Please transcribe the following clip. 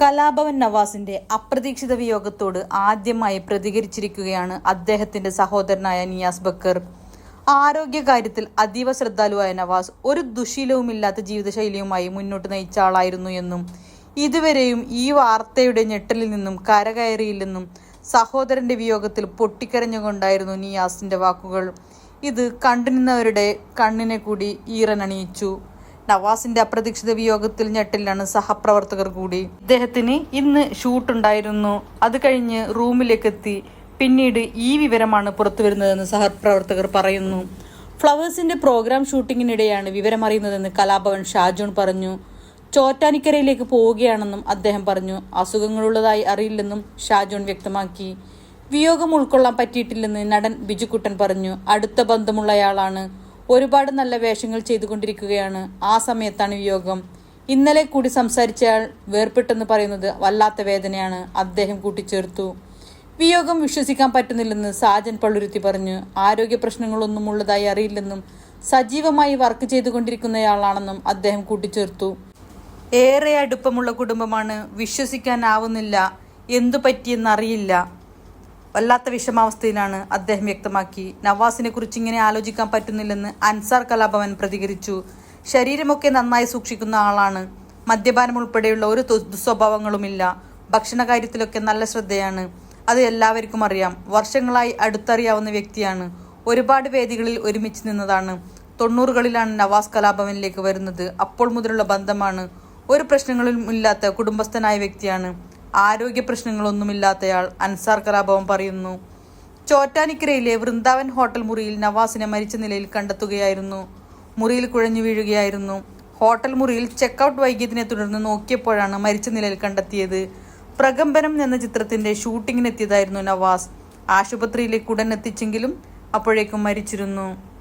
കലാഭവൻ നവാസിന്റെ അപ്രതീക്ഷിത വിയോഗത്തോട് ആദ്യമായി പ്രതികരിച്ചിരിക്കുകയാണ് അദ്ദേഹത്തിന്റെ സഹോദരനായ നിയാസ് ബക്കർ. ആരോഗ്യകാര്യത്തിൽ അതീവ ശ്രദ്ധാലുവായ നവാസ് ഒരു ദുശീലവുമില്ലാത്ത ജീവിതശൈലിയുമായി മുന്നോട്ട് നയിച്ച ആളായിരുന്നു എന്നും ഇതുവരെയും ഈ വാർത്തയുടെ ഞെട്ടലിൽ നിന്നും കരകയറിയില്ലെന്നും സഹോദരന്റെ വിയോഗത്തിൽ പൊട്ടിക്കരഞ്ഞുകൊണ്ടായിരുന്നു നിയാസിന്റെ വാക്കുകൾ. ഇത് കണ്ടുനിന്നവരുടെ കണ്ണിനെ കൂടി ഈറനണിയിച്ചു. നവാസിന്റെ അപ്രതീക്ഷിത വിയോഗത്തിൽ ഞെട്ടിലാണ് സഹപ്രവർത്തകർ കൂടി. ഇദ്ദേഹത്തിന് ഇന്ന് ഷൂട്ടുണ്ടായിരുന്നു അത് കഴിഞ്ഞ് റൂമിലേക്ക് എത്തി. പിന്നീട് ഈ വിവരമാണ് പുറത്തു വരുന്നതെന്ന് സഹപ്രവർത്തകർ പറയുന്നു. ഫ്ലവേഴ്സിന്റെ പ്രോഗ്രാം ഷൂട്ടിങ്ങിനിടെയാണ് വിവരമറിയുന്നതെന്ന് കലാഭവൻ ഷാജോൺ പറഞ്ഞു. ചോറ്റാനിക്കരയിലേക്ക് പോവുകയാണെന്നും അദ്ദേഹം പറഞ്ഞു. അസുഖങ്ങളുള്ളതായി അറിയില്ലെന്നും ഷാജോൺ വ്യക്തമാക്കി. വിയോഗം ഉൾക്കൊള്ളാൻ പറ്റിയിട്ടില്ലെന്ന് നടൻ ബിജുക്കുട്ടൻ പറഞ്ഞു. അടുത്ത ബന്ധമുള്ളയാളാണ്. ഒരുപാട് നല്ല വേഷങ്ങൾ ചെയ്തുകൊണ്ടിരിക്കുകയാണ്. ആ സമയത്താണ് വിയോഗം. ഇന്നലെ കൂടി സംസാരിച്ചയാൾ വേർപെട്ടെന്ന് പറയുന്നത് വല്ലാത്ത വേദനയാണ്. അദ്ദേഹം കൂട്ടിച്ചേർത്തു. വിയോഗം വിശ്വസിക്കാൻ പറ്റുന്നില്ലെന്ന് സാജൻ പള്ളുരുത്തി പറഞ്ഞു. ആരോഗ്യ പ്രശ്നങ്ങളൊന്നും ഉള്ളതായി അറിയില്ലെന്നും സജീവമായി വർക്ക് ചെയ്തുകൊണ്ടിരിക്കുന്നയാളാണെന്നും അദ്ദേഹം കൂട്ടിച്ചേർത്തു. ഏറെ അടുപ്പമുള്ള കുടുംബമാണ് വിശ്വസിക്കാനാവുന്നില്ല. എന്തു പറ്റിയെന്നറിയില്ല. വല്ലാത്ത വിഷമാവസ്ഥയിലാണ് അദ്ദേഹം വ്യക്തമാക്കി. നവാസിനെ കുറിച്ച് ഇങ്ങനെ ആലോചിക്കാൻ പറ്റുന്നില്ലെന്ന് അൻസാർ കലാഭവൻ പ്രതികരിച്ചു. ശരീരമൊക്കെ നന്നായി സൂക്ഷിക്കുന്ന ആളാണ്. മദ്യപാനം ഉൾപ്പെടെയുള്ള ഒരു ദുസ്വഭാവങ്ങളുമില്ല. ഭക്ഷണ കാര്യത്തിലൊക്കെ നല്ല ശ്രദ്ധയാണ്. അത് എല്ലാവർക്കും അറിയാം. വർഷങ്ങളായി അടുത്തറിയാവുന്ന വ്യക്തിയാണ്. ഒരുപാട് വേദികളിൽ ഒരുമിച്ച് നിന്നതാണ്. തൊണ്ണൂറുകളിലാണ് നവാസ് കലാഭവനിലേക്ക് വരുന്നത്. അപ്പോൾ മുതലുള്ള ബന്ധമാണ്. ഒരു പ്രശ്നങ്ങളും ഇല്ലാത്ത കുടുംബസ്ഥനായ വ്യക്തിയാണ്. ആരോഗ്യ പ്രശ്നങ്ങളൊന്നുമില്ലാത്തയാൾ അൻസാർ കലാഭവൻ പറയുന്നു. ചോറ്റാനിക്കരയിലെ വൃന്ദാവൻ ഹോട്ടൽ മുറിയിൽ നവാസിനെ മരിച്ച നിലയിൽ കണ്ടെത്തുകയായിരുന്നു. മുറിയിൽ കുഴഞ്ഞു വീഴുകയായിരുന്നു. ഹോട്ടൽ മുറിയിൽ ചെക്കൗട്ട് വൈകിയതിനെ തുടർന്ന് നോക്കിയപ്പോഴാണ് മരിച്ച നിലയിൽ കണ്ടെത്തിയത്. പ്രകമ്പനം എന്ന ചിത്രത്തിന്റെ ഷൂട്ടിങ്ങിനെത്തിയതായിരുന്നു നവാസ്. ആശുപത്രിയിലേക്ക് ഉടൻ എത്തിച്ചെങ്കിലും അപ്പോഴേക്കും മരിച്ചിരുന്നു.